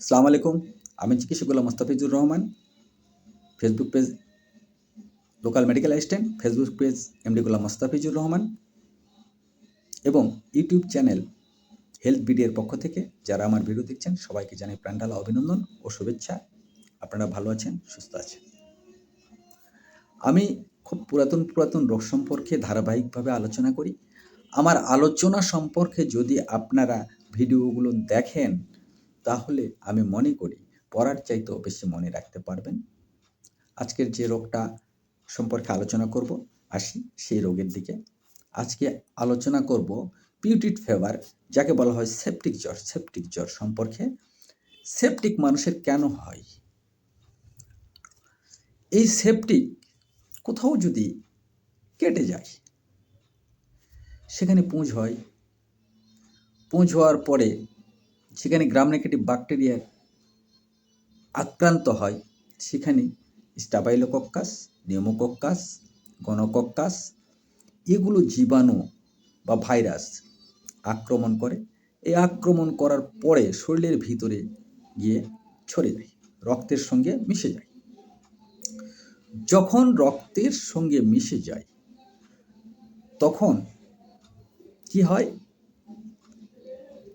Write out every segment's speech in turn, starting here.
সালাম আলাইকুম। আমি চিকিৎসকুল্লাহ Mostafizur Rahman. Facebook page local medical assistant Facebook page MD Gulam Mostafizur Rahman এবং YouTube channel health বিডিএর পক্ষ থেকে যারা আমার ভিডিও দেখছেন, সবাইকে জানাই প্রাণঢালা অভিনন্দন ও শুভেচ্ছা। আপনারা ভালো আছেন, সুস্থ আছেন? আমি খুব পুরাতন পুরাতন রোগ সম্পর্কে ধারাবাহিকভাবে আলোচনা করি। আমার আলোচনা সম্পর্কে যদি আপনারা ভিডিওগুলো দেখেন তাহলে আমি মনে করি পড়ার চাইতেও বেশি মনে রাখতে পারবেন। আজকের যে রোগটা সম্পর্কে আলোচনা করব, আসি সেই রোগের দিকে। আজকে আলোচনা করব পিউটিড ফেভার যাকে বলা হয় সেপটিক জ্বর। সেপটিক জ্বর সম্পর্কে। সেপটিক মানুষের কেন হয়? এই সেপটিক কোথাও যদি কেটে যায়, সেখানে পুঁজ হয়। পুঁজ হওয়ার পরে সেখানে গ্রাম নেগেটিভ ব্যাকটেরিয়ার আক্রান্ত হয়। সেখানে স্টাবাইলোকক্কাস নিউমোকক্কাস গণকক্কাস এগুলো জীবাণু বা ভাইরাস আক্রমণ করে। এই আক্রমণ করার পরে শরীরের ভিতরে গিয়ে ছড়ে যায় রক্তের সঙ্গে মিশে যায়। যখন রক্তের সঙ্গে মিশে যায়, তখন কি হয়?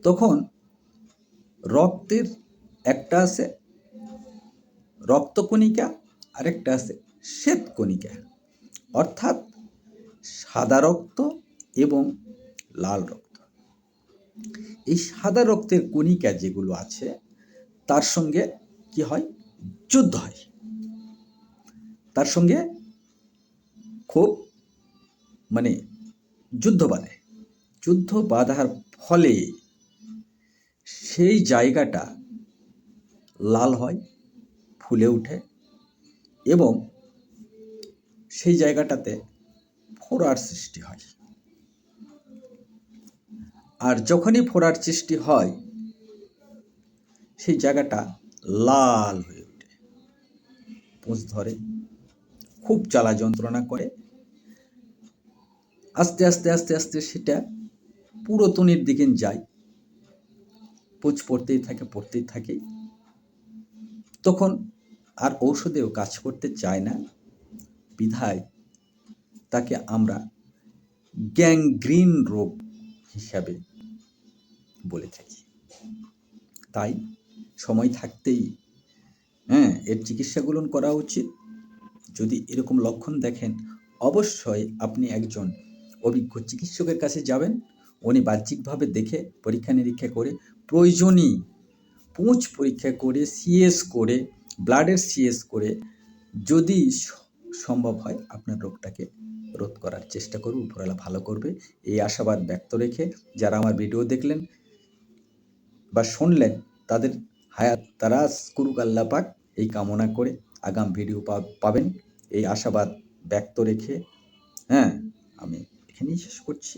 তখন রক্তের একটা আছে, রক্তকণিকা আরেকটা আছে, শ্বেতকণিকা। অর্থাৎ সাদা রক্ত এবং লাল রক্ত। এই সাদা রক্তের কণিকা যেগুলো আছে, তার সঙ্গে কি হয়? যুদ্ধ হয়। তার সঙ্গে খুব মানে যুদ্ধ বাঁধে। যুদ্ধ বাঁধার ফলে সেই জায়গাটা লাল হয়, ফুলে ওঠে এবং সেই জায়গাটাতে ফোড়ার সৃষ্টি হয়। আর যখনই ফোড়ার সৃষ্টি হয়, সেই জায়গাটা লাল হয়ে ওঠে। পুঁজ ধরে, খুব জ্বালা যন্ত্রণা করে। আস্তে আস্তে আস্তে আস্তে সেটা পুরোতনির দিকে যায়। পুঁজ পড়তেই থাকে পড়তেই থাকে। তখন আর ঔষধেও কাজ করতে চায় না। বিধায় তাকে আমরা গ্যাংগ্রিন রোগ হিসাবে বলে থাকি। তাই সময় থাকতেই হ্যাঁ এর চিকিৎসাগুলো করা উচিত। যদি এরকম লক্ষণ দেখেন, অবশ্যই আপনি একজন অভিজ্ঞ চিকিৎসকের কাছে যাবেন। উনি বাহ্যিকভাবে দেখে পরীক্ষা নিরীক্ষা করে প্রয়োজনই পুঁজ পরীক্ষা করে সিএস করে ব্লাডের সিএস করে যদি সম্ভব হয় আপনার রোগটাকে রোধ করার চেষ্টা করবে উপরওয়ালা ভালো করবে। এই আশাবাদ ব্যক্ত রেখে যারা আমার ভিডিও দেখলেন বা শুনলেন, তাদের হায়াত তারা করুক আল্লাহ পাক, এই কামনা করে আগাম ভিডিও পাবেন। এই আশাবাদ ব্যক্ত রেখে হ্যাঁ আমি এখানেই শেষ করছি।